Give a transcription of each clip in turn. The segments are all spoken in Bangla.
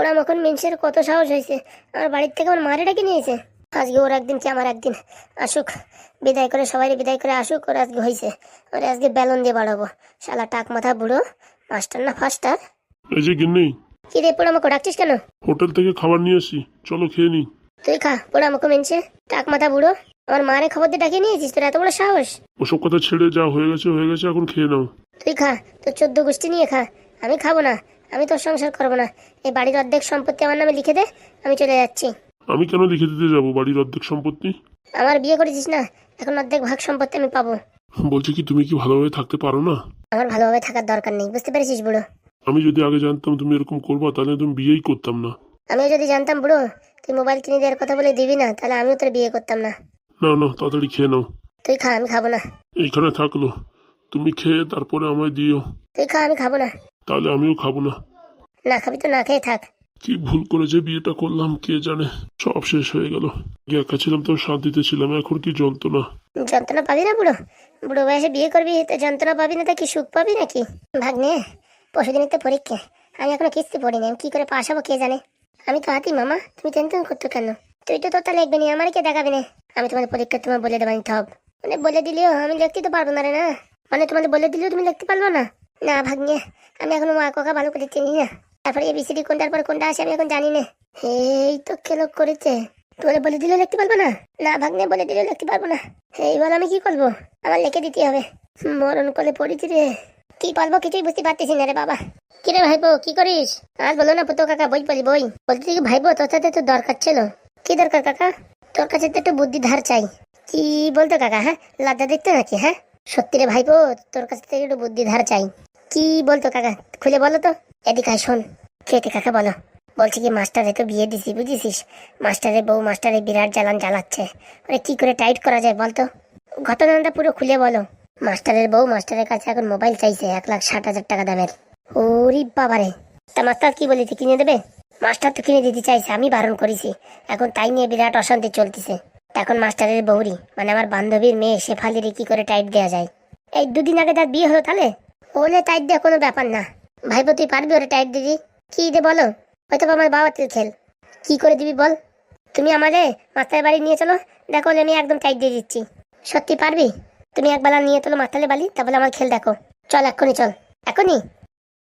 পোড়া মখন মিনসের কত সাহস হয়েছে। আমার বাড়ির থেকে আমার মারে ডাকে নিয়েছে। আজকে ওর একদিন কি আমার একদিন? আসুক বিদায় করে সবাই বিদায় করে আসুক ওর আজকে হয়েছে ওরে আজকে বেলুন দিয়ে বাড়াবো। শালা টাক মাথা বুড়ো মাস্টার না ফাস্টার? এই যে গিন্নি কি রে পোড়া মুখো ডাকছিস কেন? হোটেল থেকে খাবার নিয়ে আসি। চলো খেয়ে নি। তুই খা পোড়া মুখো মিনছে টাক মাথা বুড়ো আমার মারে খবর দিয়ে ডাকিয়ে নিয়েছিস তোর এত বড় সাহস? ওসব কথা ছেড়ে যা হয়ে গেছে হয়ে গেছে এখন খেয়ে নাও। তুই খা তোর চোদ্দ গোষ্ঠী নিয়ে খা। আমি খাব না। আমি তোর সংসার করব না। এই বাড়ির অর্ধেক সম্পত্তি আমার নামে লিখে দে আমি চলে যাচ্ছি। আমি কেন লিখে দিতে যাব বাড়ির অর্ধেক সম্পত্তি? আমার বিয়ে করেছিস না? এখন অর্ধেক ভাগ সম্পত্তি আমি পাবো। বলছি কি তুমি কি ভালোভাবে থাকতে পারো না? আমার ভালোভাবে থাকার দরকার নেই বুঝতে পেরেছিস বুড়ো? আমি যদি আগে জানতাম তুমি এরকম করবা তাহলে তুমি বিয়েই করতাম না। আমিও যদি জানতাম বুড়ো তুই মোবাইল কিনে দেওয়ার কথা বলে দিবি না তাহলে আমিও তোর বিয়ে করতাম না। না না তাড়াতাড়ি খেয়ে নাও। তুই খা আমি খাব না। এইখানে থাকল। তুমি খেয়ে তারপরে আমায় দিও। তুই খা আমি খাব না। তাহলে আমিও খাব না। না খাবি তো না খেয়ে থাক। কি ভুল করে যে বিয়েটা করলাম কে জানে? সব শেষ হয়ে গেল। একা ছিলাম তো শান্তিতে ছিলাম এখন কি যন্ত্রণা? যন্ত্রণা পাবি না বুড়ো। বুড়ো বয়সে বিয়ে করবি তো যন্ত্রণা পাবি না তা কি সুখ পাবি নাকি? ভাগ্নে পরশুদিনের তো পরীক্ষা। আমি এখনও কিস্তি পড়িনি আমি কি করে পাশ হব কে জানে? আমি তো হাতি মামা তুমি টেনশন করতো কেন? তুই তো তোরটা লিখবে নি আমার কে দেখাবে না? আমি তোমাদের পরীক্ষা তোমার বলে দেবানি থব মানে বলে দিলেও আমি লিখতে তো পারব না রে না? মানে তোমাদের বলে দিলেও তুমি লিখতে পারব না? না, ভাগ্নে, আমি এখনও মা কাকা ভালো করে চিনি না। তারপরে এবিসিডি কোনটার পর কোনটা আসে আমি এখন জানি না। এই তো খেলো করেছে। তোরে বলে দিলে লিখতে পারব না? না, ভাগ্নে, বলে দিলে লিখতে পারব না। এইবার আমি কি করব? আমার লিখে দিতে হবে। মরণ করে পড়েছি রে। কি পারব কিছুই বুঝতে পারতেছি না রে বাবা। কি রে ভাইবো কি করিস? আর বলো না পুতো কাকা, বই পড়ি, বই। বলতে কি ভাইবো তোর সাথে তো দরকার ছিল। কি দরকার কাকা? তোর কাছে তো একটু বুদ্ধি ধার চাই। কি বলতো কাকা হ্যাঁ? লজ্জা দেখতে নাকি হ্যাঁ? সত্যি রে ভাইবো তোর কাছ থেকে একটু বুদ্ধি ধার চাই। কি বলতো কাকা? খুলে বলো তো। এদিকে শোন। খেতে কাকা বলো। বলছি কি মাস্টারে তো বিয়ে দিছি, বুঝেছিস? মাস্টারের বউ মাস্টারে বিরাট জ্বালান জ্বালাচ্ছে। মানে কি করে টাইট করা যায় বলতো ঘটনাটা পুরো খুলে বলো। মাস্টারের বউ, মাস্টারের কাছে এখন মোবাইল চাইছে, এক লাখ ষাট হাজার টাকা দামের। ওরি বাবারে। তা মাস্টার কি বলেছে, কিনে দেবে? মাস্টার তো কিনে দিতে চাইছে, আমি বারণ করেছি। এখন তাই নিয়ে বিরাট অশান্তি চলতেছে। এখন মাস্টারের বৌরি মানে আমার বান্ধবীর মেয়ে সে শেফালিরে কি করে টাইট দেওয়া যায়? এই দুদিন আগে তার বিয়ে হলো তাহলে? ওলে টাইট দেওয়া কোনো ব্যাপার না। ভাইপো, তুই পারবি ওরে টাইট দিদি কি দে বলো? হয়তো আমার বাবা তেল খেল। কি করে দিবি বল? তুমি আমাদের মাস্টারের বাড়ি নিয়ে চলো। দেখো ওলে, আমি একদম টাইট দিয়ে দিচ্ছি। সত্যি পারবি? তুমি একবেলা নিয়ে চলো মাতালে বালি, তারপরে আমার খেল দেখো। চল, এক্ষুনি চল। এখনই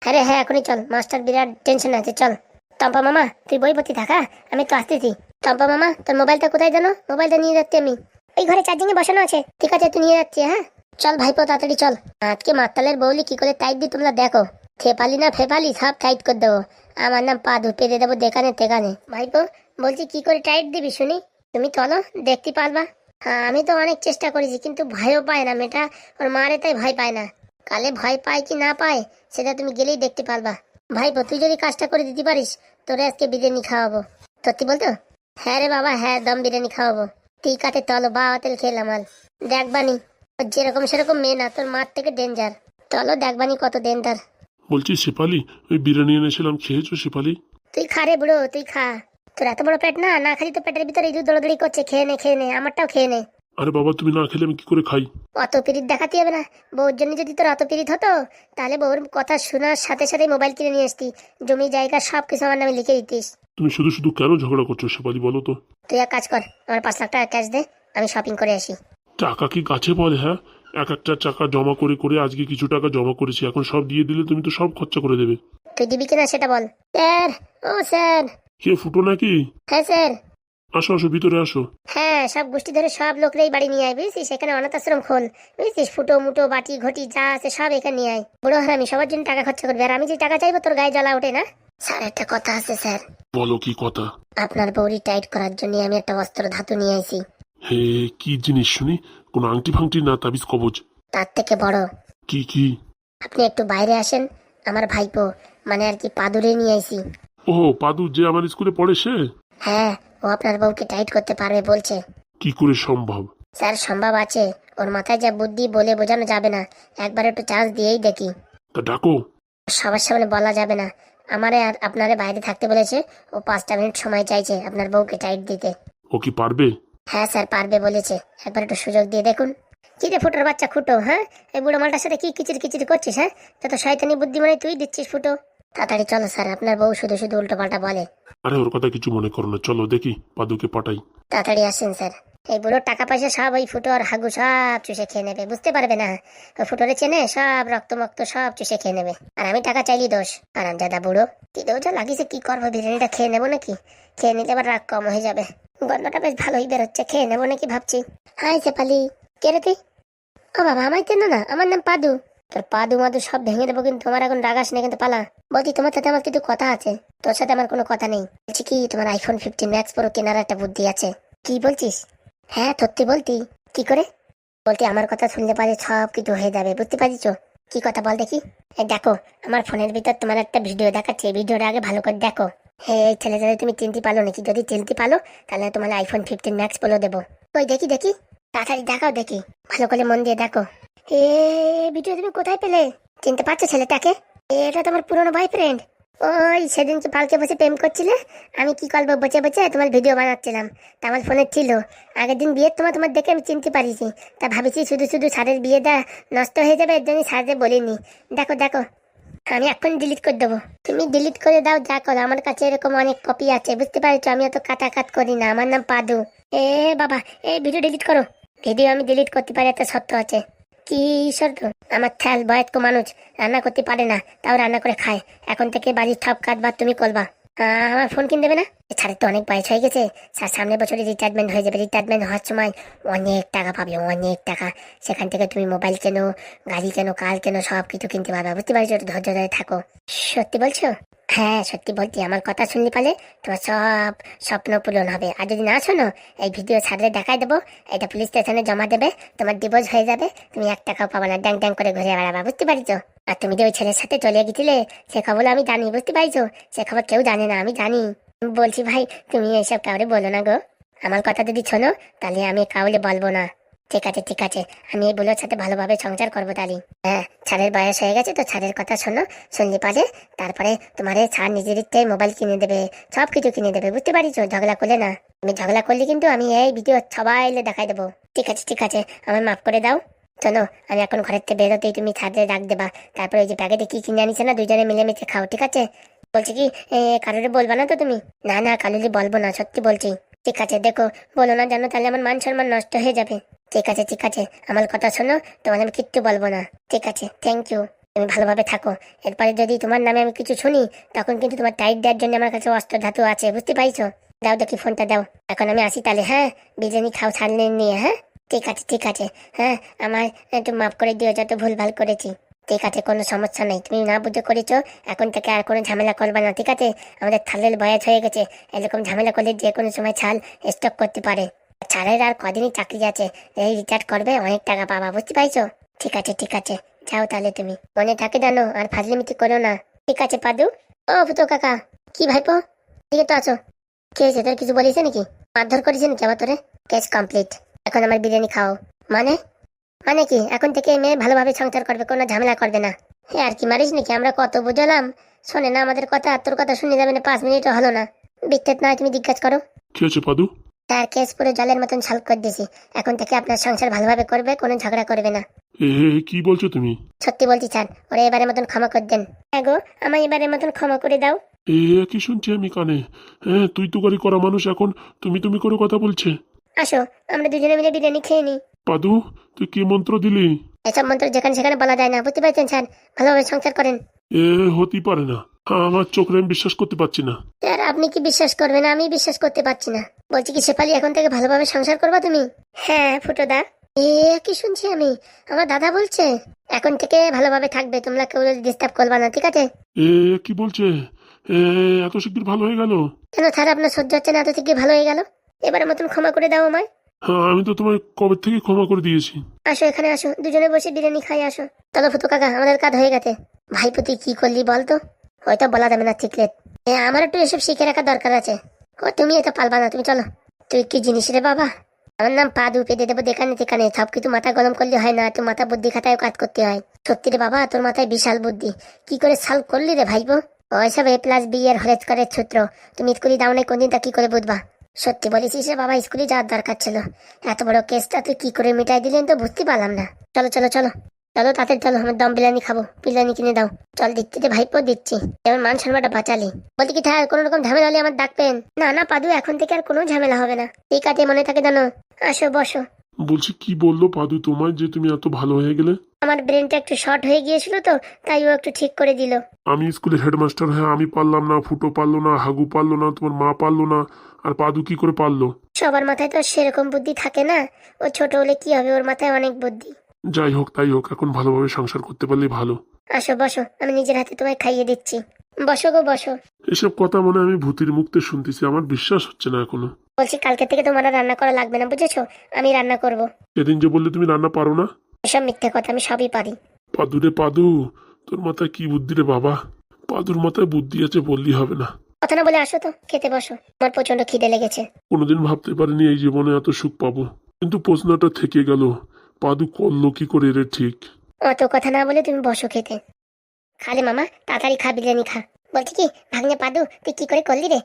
হ্যাঁ রে হ্যাঁ এখনই চল। মাস্টার, বিরাট, টেনশন আছে চল। টম্পা মামা, তুই বই পড়তে, থাকা? আমি তো আসতেছি। টম্পা মামা, তোর মোবাইলটা কোথায় জানো মোবাইলটা নিয়ে যাচ্ছি আমি। ওই ঘরে চার্জিং এ বসানো আছে। ঠিক আছে, তুই নিয়ে যাচ্ছি হ্যাঁ? চল ভাইপো, তাড়াতাড়ি চল। আজকে মাতালের বৌলি কি করে টাইট দিই তোমরা দেখো। ফেপালি না ফেপালি, সব টাইট করে দেবো। আমার নাম পা ধুপে দিয়ে দেবো দেখানে, তেখানে। ভাইপো, বলছি কি করে টাইট দিবি শুনি? তুমি চলো, দেখতে পারবা। হ্যাঁ আমি তো অনেক চেষ্টা করেছি, কিন্তু ভয়ও পায় না মেয়েটা। ওর মারে তাই ভয় পায় না। কালে ভয় পায় কি না পায়, সেটা তুমি গেলেই দেখতে পারবা। ভাইপো, তুই যদি কাজটা করে দিতে পারিস, তোরে আজকে বিরিয়ানি খাওয়াবো। সত্যি বলতো? হ্যাঁ রে বাবা হ্যাঁ দম বিরিয়ানি খাওয়াবো। ঠিক আছে, চলো বা হোটেল খেলাম আল দেখবানি ওর যেরকম সেরকম মেয়ে না তোর মার থেকে ডেঞ্জার চলো দেখবানি কত ডেঞ্জার বলছি শেফালি ওই বিরিয়ানি এনেছিলাম খেয়েছো শেফালি তুই খা রে বুড়ো তুই খা। তোর এত বড় পেট না? না খালি তো পেটের ভিতরে ইঁদুর দৌড়দৌড়ি করছে খেয়ে নে খেয়ে নে আমারটাও খেয়ে নে। আরে বাবা তুমি না খেলে আমি কি করে খাই? অত পিরিত দেখাতে হবে না। বউর জন্য যদি তোর অত পিরিত হতো তাহলে বউর কথা শোনার সাথে সাথে মোবাইল কিনে নিয়ে আসতি। জমি জায়গা সব কিছু আমার নামে লিখে দিতিস। তুমি শুধু শুধু কেন ঝগড়া করছ শেফালি বলো তো। তুই এক কাজ কর আমার পাঁচ লাখ টাকা ক্যাশ দে আমি শপিং করে আসি। টাকা কি গাছে বলে হ্যাঁ? এক একটা টাকা জমা করে করে আজকে কিছু টাকা জমা করেছি এখন সব দিয়ে দিলে তুমি তো সব খরচা করে দেবে। তুই দিবি কিনা সেটা বল। স্যার ও স্যার। কে ফুটো নাকি? হ্যাঁ স্যার। আসো আসো ভিতরে আসো। হ্যাঁ সব গোষ্ঠী ধরে সব লোকরাই বাড়ি নিয়ে আয় বুঝছিস? এখানে অনাথ আশ্রম খোল বুঝছিস? ফুটো মুটো বাটি ঘটি যা আছে সব এখানে নিয়ে আয়। বুড়ো হারামি সবার জন্য টাকা খরচা করবে। আর আমি যে টাকা চাইব তোর গায়ে জ্বালা ওঠে না? স্যার একটা কথা আছে স্যার। বলো কি কথা? আপনার বউরি টাইট করার জন্য আমি একটা অস্ত্র ধাতু নিয়ে আইছি। হে কি জিনিস শুনি? কোনো আংটি ফাংটি না তাবিজ কবজ? তার থেকে বড়। কি কি? আপনি একটু বাইরে আসেন আমার ভাইপো মানে আর কি পাদুরে নিয়ে আইছি। ও পাদু যে আমার স্কুলে পড়ে সে? হ্যাঁ ও আপনার বউকে টাইট করতে পারবে বলছে। কি করে সম্ভব? স্যার সম্ভব আছে। ওর মাথায় যা বুদ্ধি বলে বোঝানো যাবে না। একবার একটু চান্স দিয়েই দেখি। তা ডাকো। সবার সামনে বলা যাবে না। আমারে আর আপনারে বাইরে থাকতে বলেছে। ও পাঁচটা মিনিট সময় চাইছে আপনার বউকে টাইট দিতে। ও কি পারবে? হ্যাঁ স্যার পারবে বলেছে। একবার একটু সুযোগ দিয়ে দেখুন। কি রে ফুটোর বাচ্চা খুটো হ্যাঁ? এই বুড়ো মালটার সাথে কি কিচির কিচির করছিস হ্যাঁ? যত শয়তানি বুদ্ধি মানে তুই দিচ্ছিস ফুটো। তাড়াতাড়ি চলো স্যার আপনার বউ শুধু শুধু উল্টো পাল্টা বলে। আরে ওর কথা কিছু মনে করো না চলো দেখি পাদুকে পাঠাই। তাড়াতাড়ি আসেন স্যার। এই বুড়োর টাকা পয়সা সব ওই ফুটো আর হাগু সব চুষে খেয়ে নেবে বুঝতে পারবে না? ওই ফুটোরে চেনে সব রক্ত মক্ত সব চুষে খেয়ে নেবে। আর আমি টাকা চাইলি দোষ। আরাম দাদা বুড়ো কি দোষটা লাগিয়েছে কি করব বিরিয়ানিটা খেয়ে নেব নাকি? খেয়ে নিলে আবার রাগ কম হয়ে যাবে। গন্ধটা বেশ ভালোই বেরোচ্ছে, খেয়ে নেব নাকি ভাবছি। হাই সেপালি কে রে তুই? ও বাবা, আমায় চেনো না, আমার নাম পাদু। তোর পাদু মাদু সব ভেঙে দেবো কিন্তু তোমার এখন রাগ আসে না কিন্তু পালা। বলছি, তোমার সাথে আমার কিন্তু কথা আছে। তোর সাথে আমার কোনো কথা নেই। বলছি কি, তোমার আইফোন ফিফটিন ম্যাক্স প্রো কেনার একটা বুদ্ধি আছে। কি বলছিস? হ্যাঁ সত্যি বলতি। কি করে? বলতে, আমার কথা শুনলে পারে সব কিছু হয়ে যাবে, বুঝতে পারিস কি কথা বল দেখি। দেখো, আমার ফোনের ভিতর তোমার একটা ভিডিও দেখাচ্ছে ভিডিওটা আগে ভালো করে দেখো। এই ছেলে যদি তুমি চিনতে পারো নাকি, যদি চিনতে পারো, তাহলে তোমার আইফোন ফিফটিন ম্যাক্স প্রো দেবো। ওই দেখি দেখি, তাড়াতাড়ি দেখাও দেখি। ভালো করে মন দিয়ে দেখো। এ ভিডিও তুমি কোথায় পেলে? চিনতে পারছ ছেলেটাকে? এটা তোমার পুরনো বয়ফ্রেন্ড ওই, সেদিন কি পালকে বসে প্রেম করছিলে, আমি কি করব, বসে বসে তোমার ভিডিও বানাচ্ছিলাম। তা আমার ফোনে ছিল। আগের দিন বিয়ের তোমার তোমার দেখে আমি চিনতে পারিছি তা ভাবেছি শুধু শুধু সারের বিয়েটা নষ্ট হয়ে যাবে, এর জন্য সারকে বলিনি। দেখো দেখো আমি এখন ডিলিট করে দেবো। তুমি ডিলিট করে দাও, যা করো। আমার কাছে এরকম অনেক কপি আছে, বুঝতে পারছ? আমি অত কাটাকাট করি না। আমার নাম পাদু। এ বাবা, এই ভিডিও ডিলিট করো। ভিডিও আমি ডিলিট করতে পারি একটা শর্ত আছে। কি শর্ত? আমার থাল বয়স্ক মানুষ, রান্না করতে পারে না, তাও রান্না করে খায়। এখন থেকে বাড়ির ঠপ কাট বা তুমি করবা। আমার ফোন কিনে দেবে না? ছাড়ের তো অনেক বয়স হয়ে গেছে। স্যার, সামনের বছরে রিটায়ারমেন্ট হয়ে যাবে। রিটায়ারমেন্ট হওয়ার সময় অনেক টাকা পাবে, অনেক টাকা। সেখান থেকে তুমি মোবাইল কেনো, গাড়ি কেনো, কার কেনো সব কিছু কিনতে পারবে। বুঝতে পারছ? ধৈর্য ধরে থাকো। সত্যি বলছো? হ্যাঁ সত্যি বলছি, আমার কথা শুনলে পালে তোমার সব স্বপ্ন পূরণ হবে। আর যদি না শোনো, এই ভিডিও ছাড়লে দেখাই দেবো, এটা পুলিশ স্টেশনে জমা দেবে, তোমার ডিভোর্স হয়ে যাবে, তুমি এক টাকাও পাবো না, ড্যাং ড্যাং করে ঘুরে বেড়াবা, বুঝতে পারিছো? আর তুমি যে ওই ছেলের সাথে চলে গেছিলে, সে খবর আমি জানি, বুঝতে পারিছো? সে খবর কেউ জানে না, আমি জানি। বলছি ভাই, তুমি এইসব কাউরে বলো না গো। আমার কথা যদি শোনো, তাহলে আমি কাউরে বলব না। ঠিক আছে ঠিক আছে। আমি এই বুলোর সাথে ভালোভাবে সংসার করব তাহলে হ্যাঁ ছাড়ের বয়স হয়ে গেছে তো ছাড়ের কথা শোনো, শুনলে পারে তারপরে তোমার এই ছাড় নিজের ইচ্ছে মোবাইল কিনে দেবে সব কিছু কিনে দেবে, বুঝতে পারিছো? ঝগড়া করলে না। তুমি ঝগড়া করলে কিন্তু আমি এই ভিডিও সবাই দেখাই দেবো। ঠিক আছে ঠিক আছে, আমায় মাফ করে দাও। শোনো, আমি এখন ঘরের থেকে বেরোতেই তুমি ছাদে ডাক দেবা। তারপরে ওই যে প্যাকেটে কি কিনে আনিছে না, দুজনে মিলেমিশে খাও, ঠিক আছে? বলছি কি কারোরে বলবা না তো তুমি? না না, কালুলি বলব না, সত্যি বলছি। ঠিক আছে, দেখো, বলো না জানো, তাহলে আমার মান সম্মান নষ্ট হয়ে যাবে। ঠিক আছে ঠিক আছে। আমার কথা শোনো তোমার আমি কিচ্ছু বলব না। ঠিক আছে থ্যাংক ইউ তুমি ভালোভাবে থাকো। এরপরে যদি তোমার নামে আমি কিছু শুনি, তখন কিন্তু তোমার টাইট দেওয়ার জন্য আমার কাছে অস্ত্র ধাতু আছে, বুঝতে পারছ? দাও দেখি ফোনটা দাও। এখন আমি আসি তাহলে হ্যাঁ? বিরিয়ানি খাও, ছাড়লে নিয়ে হ্যাঁ? ঠিক আছে ঠিক আছে। হ্যাঁ আমার একটু মাফ করে দিও, যত ভুলভাল করেছি। ঠিক আছে, কোনো সমস্যা নেই। তুমি না বুঝে করেছ, এখন থেকে আর কোনো ঝামেলা করবে না, ঠিক আছে? আমাদের থালের বয়স হয়ে গেছে। এরকম ঝামেলা করলে যে কোনো সময় ছাল স্টক করতে পারে। ছাড়ের আর কদিনই চাকরি আছে। এই রিচার্জ করবে, অনেক টাকা পাবা, বুঝতে পারছ ঠিক আছে ঠিক আছে। যাও তাহলে তুমি। মনে থাকে জানো, আর ফাজলিমিতি করো না। ঠিক আছে, পাদু। ও ফুতো কাকা, কি ভাইপো? ঠিক তো আছো। কি হয়েছে, তোর কিছু বলিস নাকি? মারধর করেছে নাকি আবার তোরে? কেস কমপ্লিট এখন আমার বিরিয়ানি খাও। মানে? মানে কি? এখন থেকে মেয়ে ভালোভাবে সংসার করবে, কোনো ঝামেলা করবে না। হ্যাঁ আর কি মারিস নাকি? আমরা কত বুঝলাম। শোনে না, আমাদের কথা তোর কথা শুনে যাবে না, পাঁচ মিনিটও হলো না। বিচ্ছেদ না তুমি জিজ্ঞাসা করো। কি হয়েছে পাদু? তার কেস পুরো জলের মতন ছাল করে দিয়েছি। এখন থেকে আপনার সংসার ভালোভাবে করবে কোনো ঝগড়া করবে না। এ কি বলছো তুমি? সত্যি বলছি স্যার ওরা এবারের মতন ক্ষমা করে দেন। হ্যাঁ গো আমার এবারের মতন ক্ষমা করে দাও। এ কি শুনছি আমি কানে? হ্যাঁ তুই তো গাড়ি করা মানুষ এখন তুমি তুমি করে কথা বলছে। আসো আমরা দুজনে মিলে বিরিয়ানি খেয়ে নিই। পাদু তুই কি মন্ত্র দিলি? এসব মন্ত্র যেখানে সেখানে বলা যায় না বুঝতে পারছেন স্যার? ভালোভাবে সংসার করেন। এ হতেই পারে না। আমার চোখে আমি বিশ্বাস করতে পারছি না। স্যার আপনি কি বিশ্বাস করবেন? আমি বিশ্বাস করতে পারছি না। বলছি কি শেফালি এখন থেকে ভালোভাবে সংসার করবা তুমি? হ্যাঁ ফুটোদা। এ কি শুনছি আমি? আমার দাদা বলছে এখন থেকে ভালোভাবে থাকবে তোমরা কেউ ডিস্টার্ব করবা না ঠিক আছে? এ কি বলছে? এ এত শীঘ্র ভালো হয়ে গেল? কেন স্যার আপনার সহ্য হচ্ছে না এত থেকে ভালো হয়ে গেল? এবারের মতন ক্ষমা করে দাও আমায়। হ্যাঁ আমি তো তোমায় কবে থেকে ক্ষমা করে দিয়েছি। আসো এখানে আসো দুজনে বসে বিরিয়ানি খাই আসো। চলো ফুটো কাকা আমাদের কাজ হয়ে গেছে। তুই কি করলি বল তো হয়তো বলা যাবে না এ, আমার একটু এসব শিখে রাখার দরকার আছে। তুমি এটা পালবা না, তুমি চলো। তুই কি জিনিস রে বাবা? আমার নাম পা দু পেতে দেবো দেখানে দেখানে সব কিছু মাথা গরম করলে হয় না, একটু মাথা বুদ্ধি খাতায় কাজ করতে হয়। সত্যি রে বাবা, তোর মাথায় বিশাল বুদ্ধি। কি করে সাল করলি রে ভাইবো ওইসব এ প্লাস বি এর হরেজ করে সূত্র। তুমি স্কুলে দাও নাই কোনদিন, তা কি করে বুঝবা? সত্যি বলেছিস রে বাবা, স্কুলে যাওয়ার দরকার ছিল। এত বড় কেসটা তুই কি করে মিটাই দিলেন তো বুঝতে পারলাম না। চলো চলো চলো। চলো তাড়াতাড়ি চলো আমার দম বিরিয়ানি খাব। বিরিয়ানি কিনে দাও। চল দিচ্ছি যে ভাইপো দিচ্ছি। এবার মান সম্মানটা বাঁচালি। বলতে কি ঠায় কোনো রকম ঝামেলা হলে আমার ডাকবেন? না না পাদু এখন থেকে আর কোনো ঝামেলা হবে না। ঠিক আছে মনে থাকে জানো আসো বসো। বলছি কি বলল পাদু তোমায় যে তুমি এত ভালো হয়ে গেলে? আমার ব্রেনটা একটু শর্ট হয়ে গিয়েছিল তো তাই ও একটু ঠিক করে দিল। আমি স্কুলের হেডমাস্টার হ্যাঁ আমি পারলাম না ফুটো পারল না হাগু পারল না তোমার মা পারল না আর পাদু কি করে পারল? সবার মাথায় তো আর সেরকম বুদ্ধি থাকে না। ও ছোট হলে কি হবে? ওর মাথায় অনেক বুদ্ধি। যাই হোক তাই হোক এখন ভালোভাবে সংসার করতে পারলেই ভালো। আসো বসো আমি নিজের হাতে তোমায় খাইয়ে দিচ্ছি। বসো গো বসো। এসব কথা মনে আমি ভূতির মুক্তে শুনতেছি আমার বিশ্বাস হচ্ছে না এখনও। বলছি কালকে থেকে তোমার আর রান্না করা লাগবে না বুঝেছ? আমি রান্না করব। সেদিন যে বললে তুমি রান্না পারো না? এসব মিথ্যে কথা আমি সবই পারি। পাদু রে পাদু তোর মাথায় কি বুদ্ধি রে বাবা? পাদুর মাথায় বুদ্ধি আছে বললি হবে না। কথা না বলে আসো তো খেতে বসো। আমার প্রচণ্ড খিদে লেগেছে। কোনোদিন ভাবতে পারিনি এই জীবনে এত সুখ পাবো। কিন্তু প্রশ্নটা থেকে গেল কি করে রে ঠিক। অত কথা না বলে তুমি বসো খেতে। খালে মামা, তাড়াতাড়ি খা, বিরিয়ানি খা। বলছি কি, ভাগ্নে পাদু তুই কি করে করলি রে?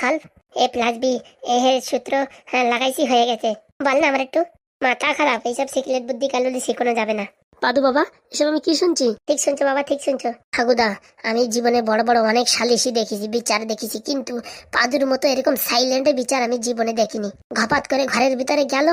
সলভ এ প্লাস বি এ হে সূত্র হ্যাঁ লাগাইছি হয়ে গেছে। বল না আমার একটু। মাথা খারাপ, এইসব বুদ্ধি কালুলি যাবে না। পাদু বাবা, এসব আমি কি শুনছি? ঠিক শুনছো বাবা, ঠিক শুনছো। হাগুদা আমি জীবনে বড় বড় অনেক সালিশি দেখেছি, বিচার দেখেছি, কিন্তু পাদুর মতো এরকম সাইলেন্ট বিচার আমি জীবনে দেখিনি। ঘপাত করে ঘরের ভিতরে গেল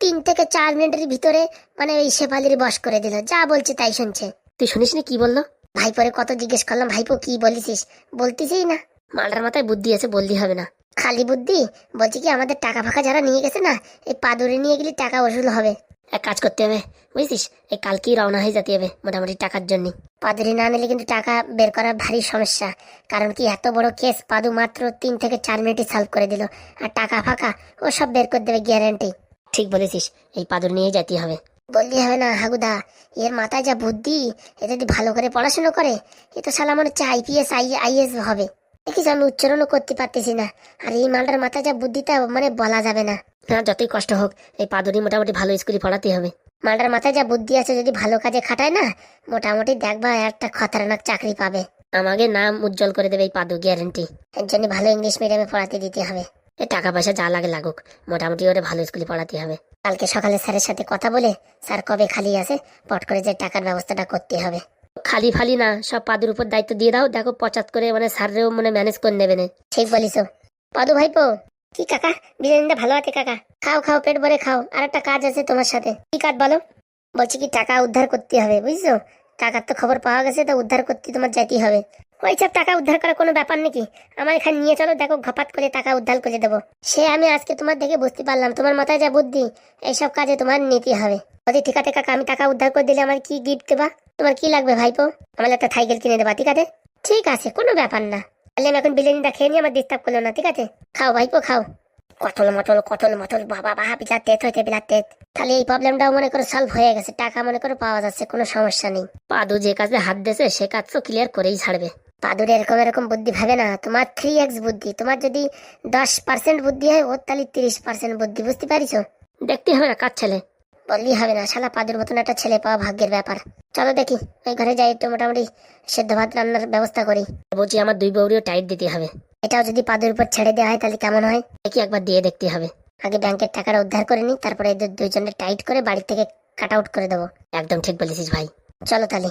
তিন থেকে চার মিনিটের ভিতরে মানে ওই শেফালির বস করে দিল। যা বলছে তাই শুনছে। তুই শুনিস না কি বলল? ভাইপোরে কত জিজ্ঞেস করলাম, ভাইপো, কি বলিস বলতিসই না। মালটার মাথায় বুদ্ধি আছে বললি হবে না। খালি বুদ্ধি? বলছি কি, আমাদের টাকা ফাঁকা যারা নিয়ে গেছে না, এই পাদুরে নিয়ে গেলে টাকা ওষুধ হবে। এক কাজ করতে হবে, বুঝছিস? এই কালকেই রওনা হয়ে যেতে হবে মোটামুটি টাকার জন্য। পাদুরি না নিলে কিন্তু টাকা বের করা ভারী সমস্যা। কারণ কি, এত বড় কেস পাদু মাত্র তিন থেকে চার মিনিটই সলভ করে দিল। আর টাকা ফাঁকা ও সব বের করে দেবে গ্যারান্টি ঠিক বলেছিস এই পাদুর নিয়ে যেতে হবে। বললি হবে না হাগুদা। এর মাথায় যা বুদ্ধি এ যদি ভালো করে পড়াশোনা করে এ তো শালা মনে হচ্ছে আইপিএস আই আইএস হবে। দেখিস আমি উচ্চারণও করতে পারতেছি না আর এই মালটার মাথায় যা বুদ্ধিটা মানে বলা যাবে না। না যতই কষ্ট হোক এই পাদুরি মোটামুটি ভালো স্কুলে পড়াতে হবে। মালটার মাথায় যা বুদ্ধি আছে যদি ভালো কাজে খাটায় না মোটামুটি দেখবা একটা খতরনাক চাকরি পাবে। আমাকে নাম উজ্জ্বল করে দেবে এই পাদু গ্যারেন্টি এর জন্য ভালো ইংলিশ মিডিয়ামে পড়াতে দিতে হবে। এ টাকা পয়সা যা লাগে লাগুক। মোটামুটি ওরে ভালো স্কুলে পড়াতে হবে। কালকে সকালে স্যারের সাথে কথা বলে স্যার কবে খালি আছে পট করে যে টাকার ব্যবস্থাটা করতে হবে। খালি ফালি না সব পাদুর উপর দায়িত্ব দিয়ে দাও দেখো পচাত করে মানে স্যাররেও মানে ম্যানেজ করে নেবে না। ঠিক বলিস পাদু ভাইপো কি কাকা? বিরিয়ানিটা ভালো আছে কাকা? খাও খাও পেট ভরে খাও। আর একটা কাজ আছে তোমার সাথে। কি কাজ বলো? বলছি কি টাকা উদ্ধার করতে হবে বুঝছ? টাকার তো খবর পাওয়া গেছে তো উদ্ধার করতে তোমার যেতেই হবে। ওই সব টাকা উদ্ধার করার কোনো ব্যাপার নাকি? আমার এখানে নিয়ে চলো, দেখো, ঘপাত করে টাকা উদ্ধার করে দেবো। সে আমি আজকে তোমার দেখে বুঝতে পারলাম, তোমার মাথায় যা বুদ্ধি, এইসব কাজে তোমার নিতে হবে। বলছি, ঠিক আছে আমি টাকা উদ্ধার করে দিলে আমার কি গিফট দেবা? তোমার কি লাগবে ভাইপো? আমার একটা সাইকেল কিনে দেবা, ঠিক আছে? ঠিক আছে, কোনো ব্যাপার না। তাহলে আমি এখন বিরিয়ানিটা খেয়ে নিয়ে আমার ডিস্টার্ব করল না, ঠিক আছে? খাও ভাইপো, খাও। কটল মটল কটল মটল বাবা বাহা বিলার তেত হইতে বিলার তেত। তাহলে এই প্রবলেমটাও মনে করো সলভ হয়ে গেছে, টাকা মনে করো পাওয়া যাচ্ছে, কোনো সমস্যা নেই। পাদু যে কাজে হাত দিয়েছে, সে কাজ তো ক্লিয়ার করেই ছাড়বে। পাদুর এরকম এরকম বুদ্ধি ভাবে না। তোমার থ্রি এক্স বুদ্ধি। তোমার যদি দশ পার্সেন্ট বুদ্ধি হয় ওর তাহলে তিরিশ পার্সেন্ট বুদ্ধি বুঝতে পারিছো? দেখতে হবে না কাজ ছেলে। বললি হবে না শালা পাদুর মতন একটা ছেলে পাওয়া ভাগ্যের ব্যাপার। চলো দেখি ওই ঘরে যাই একটু মোটামুটি সেদ্ধ ভাত রান্নার ব্যবস্থা করি। বলছি আমার দুই বউরিও টাইট দিতে হবে। এটাও যদি পাদুর উপর ছেড়ে দেওয়া হয় তাহলে কেমন হয়? দেখি একবার দিয়ে দেখতে হবে। আগে ব্যাংকের টাকাটা উদ্ধার করে নিই তারপরে এদের দুইজনের টাইট করে বাড়ি থেকে কাট আউট করে দেবো। একদম ঠিক বলেছিস ভাই। চলো তাহলে।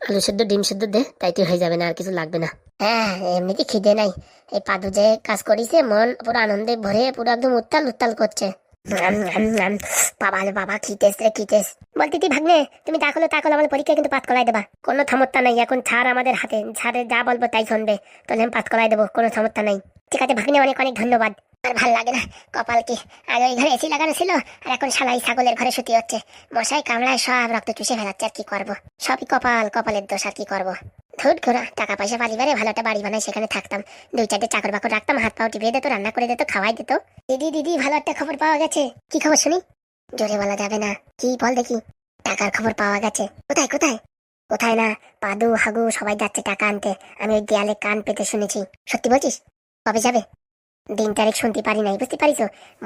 আলু সেদ্ধ, ডিম সেদ্ধ দে, তাইতে হয়ে যাবে না, আর কিছু লাগবে না। হ্যাঁ এমনিতে খিদে নাই। এই পাদু যে কাজ করিছে, মন পুরো আনন্দে ভরে পুরো একদম উত্তাল উত্তাল করছে। বাবা বাবা খিতেস রে খিতেস বলতে তুই ভাগ্নে, তুমি তাকলো তাকলো আমাদের পরীক্ষা কিন্তু পাত কলাই দেবা। কোনো ক্ষমতা নাই, এখন ছাড় আমাদের হাতে। ছাড়ে যা বলব তাই শুনবে। তাহলে আমি পাত কলাই দেবো, কোনো ক্ষমতা নাই। ঠিক আছে, ভাগ্নে, অনেক অনেক ধন্যবাদ। আর ভালো লাগে না। কপাল কি আর ওই ঘরে এসি লাগানো ছিল? আর এখন শালাই ছাগলের ঘরে শুতে হচ্ছে। মশাই কামড়ায় সব রক্ত চুষে ফেলাচ্ছে, আর কি করব? সবই কপাল, কপালের দোষ, আর কি করব? ধুট ঘোরা টাকা পয়সা পারিবারে ভালো একটা বাড়ি বানাই সেখানে থাকতাম। দুই চারটে চাকর বাকর রাখতাম, হাত পাও টিপিয়ে দিত, রান্না করে দিত, খাওয়াই দিত। দিদি দিদি, ভালো একটা খবর পাওয়া গেছে। কি খবর শুনি? জোরে বলা যাবে না। কি, বল দেখি। টাকার খবর পাওয়া গেছে। কোথায় কোথায়? কোথায় না, পাদু, হাগু সবাই যাচ্ছে টাকা আনতে। আমি ওই দেয়ালে কান পেতে শুনেছি। সত্যি বলছিস? কবে যাবে? দিন তারিখ শুনতে পারি নাই, বুঝতে পারিস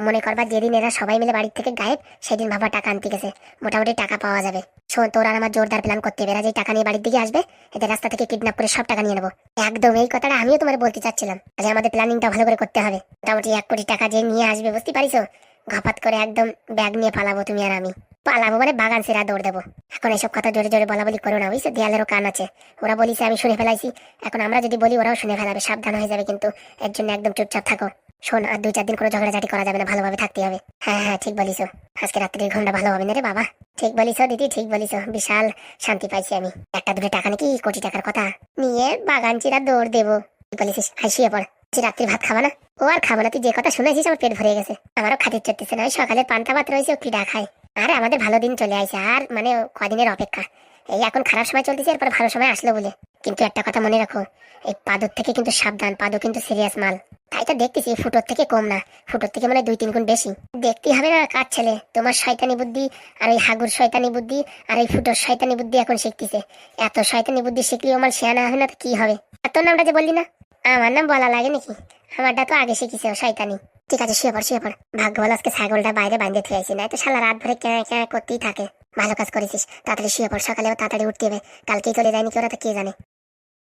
মনে করবা যেদিন এরা সবাই মিলে বাড়ির থেকে গায়েব, সেদিন বাবা টাকা আনতে গেছে। মোটামুটি টাকা পাওয়া যাবে। শোন, তোর আর আমার জোরদার প্ল্যান করতে হবে। এরা যে টাকা নিয়ে বাড়ির দিকে আসবে, এদের রাস্তা থেকে কিডন্যাপ করে সব টাকা নিয়ে নেব। একদম এই কথাটা আমিও তোমার বলতে চাচ্ছিলাম। আজ আমাদের প্ল্যানিংটা ভালো করে করতে হবে। মোটামুটি এক কোটি টাকা যে নিয়ে আসবে, বুঝতে পারিস ঘাপাত করে একদম ব্যাগ নিয়ে পালাবো তুমি আর আমি। পালাবো মানে বাগান সেরা দৌড় দেবো। এখন এসব কথা জোরে জোরে বলা বলি করো না, বুঝছ? দেয়ালেরও কান আছে। ওরা বলিছে, আমি শুনে ফেলাইছি। এখন আমরা যদি বলি, ওরাও শুনে ফেলাবে, সাবধান হয়ে যাবে কিন্তু। এর জন্য একদম চুপচাপ থাকো। শোন, আর দুই চার দিন করে ঝগড়াঝাটি করা যাবে না, ভালোভাবে থাকতে হবে। হ্যাঁ হ্যাঁ ঠিক বলিস আজকে রাত্রির ঘুমটা ভালো হবে না রে বাবা। ঠিক বলিস দিদি, ঠিক বলিস বিশাল শান্তি পাইছি আমি। একটা দুটো টাকা নাকি কোটি টাকার কথা। নিয়ে বাগান চিরা দৌড় দেবো। কি বলিস হাই শুয়ে পড়। যে রাত্রি ভাত খাবা না? ও আর খাব না, তুই যে কথা শুনেছিস, আমার পেট ভরে গেছে। আমারও খাতির চড়তেছে না সকালে পান্তা ভাত রয়েছে, ও পিঠা খায়। আরে আমাদের ভালো দিন চলে আসে আর মানে কদিনের অপেক্ষা। এই এখন খারাপ সময় চলতেছে, এরপর ভালো সময় আসলো বলে। কিন্তু একটা কথা মনে রাখো, এই পাদুর থেকে কিন্তু সাবধান, পাদু কিন্তু সিরিয়াস মাল। তাই তো দেখতেছি, ফুটোর থেকে কম না। ফুটোর থেকে মানে দুই তিন গুণ বেশি। দেখতে হবে না কার ছেলে, তোমার শয়তানি বুদ্ধি আর ওই হাগুর শয়তানি বুদ্ধি আর এই ফুটোর শয়তানি বুদ্ধি এখন শিখতেছে। এত শয়তানি বুদ্ধি শিখলেও আমার শেয়ানা হয় না, তো কি হবে? আর তোর নামটা যে বললি না? আমার নাম বলা লাগে নাকি? আমারটা তো আগে শিখেছে শয়তানি। ঠিক আছে, শুয়ে পড় শুয়ে পড়। ভাগ্য ভালো, আজকে ছাগলটা বাইরে বাঁধে থেয়েছি না তো সারা রাত ভরে ক্যাঁ ক্যাঁ করতেই থাকে। ভালো কাজ করেছিস। তাড়াতাড়ি শুয়ে পড়, সকালেও তাড়াতাড়ি উঠতে হবে। কালকেই চলে যায়নি কি ওরা, তো কে জানে?